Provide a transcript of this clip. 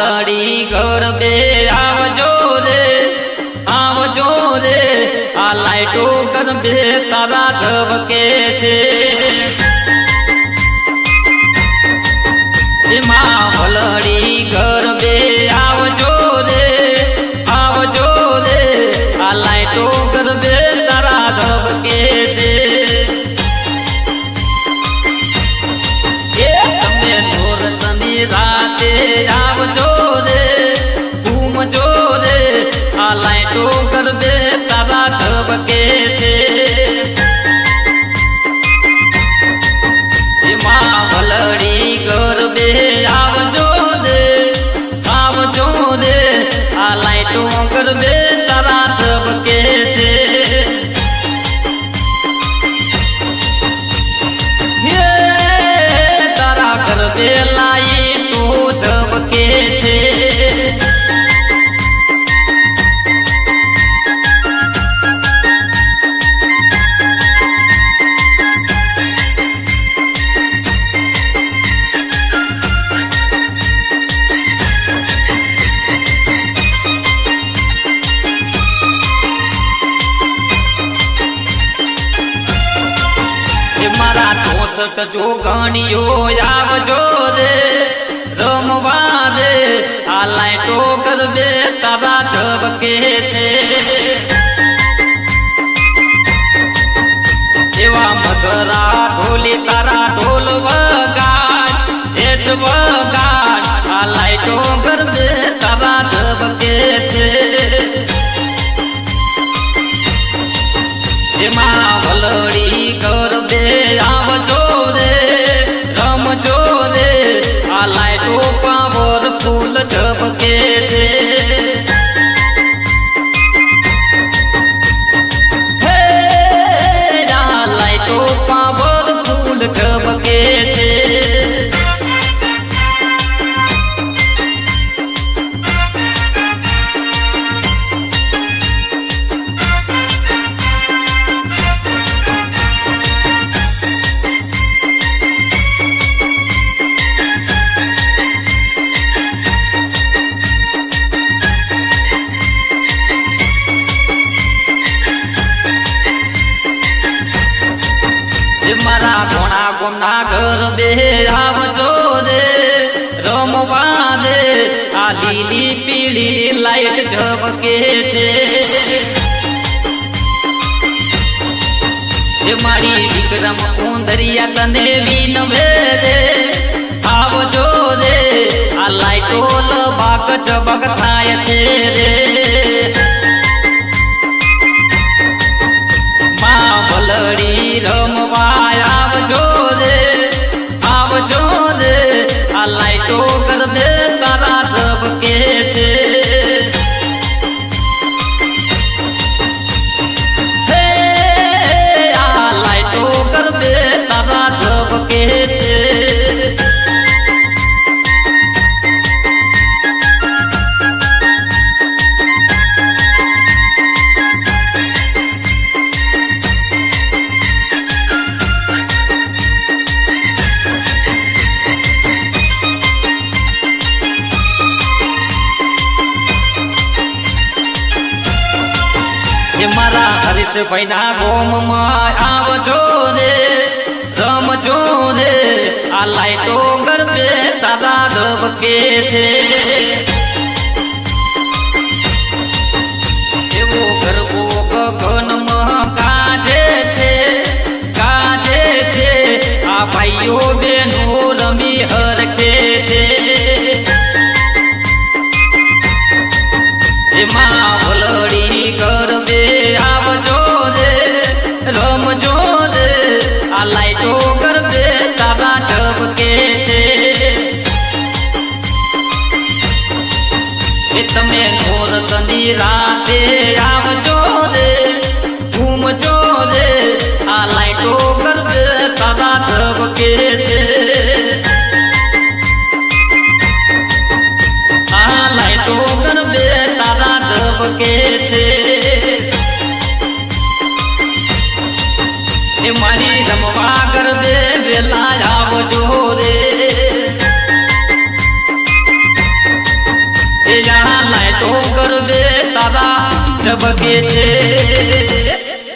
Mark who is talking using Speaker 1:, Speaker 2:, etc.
Speaker 1: લડી ઘર બે આવજો રે આવજો રે, આ લાઈટો ઘર બે તારા ઝબકે છે. એમાં વલડી ઘર બે આવજો રે આવજો રે, આ લાઈટો ઘર બે તારા ઝબકે છે. રાતે આ આ લાઈટો ગરબે મારા ગણિયો આવજો રે રમવા દે આ લાઈટો ગરબે તારા ઝબકે છે. એવા મગરા ઢોલી તારા ઢોલ લાઈટો ગોમના ઘર બે આવજો રે રમવા દે. આ લીલી પીળી લાઈટ ઝબકે છે. એ મારી વિક્રમ ઉંદરિયા તને વિનવે રે આવજો રે આ લાઈટો લબાક ચબક થાય છે રે મારા હરીશભાઈ ગોમમાં આવજો રે રમજો રે આ લાઈટો ગરબે તારા ધબકે છે. ઝબકે છે. એ મારી રમવા ગરબે વેલા આવજો રે. એ લાઈટો કર દે તારા ઝબકે છે.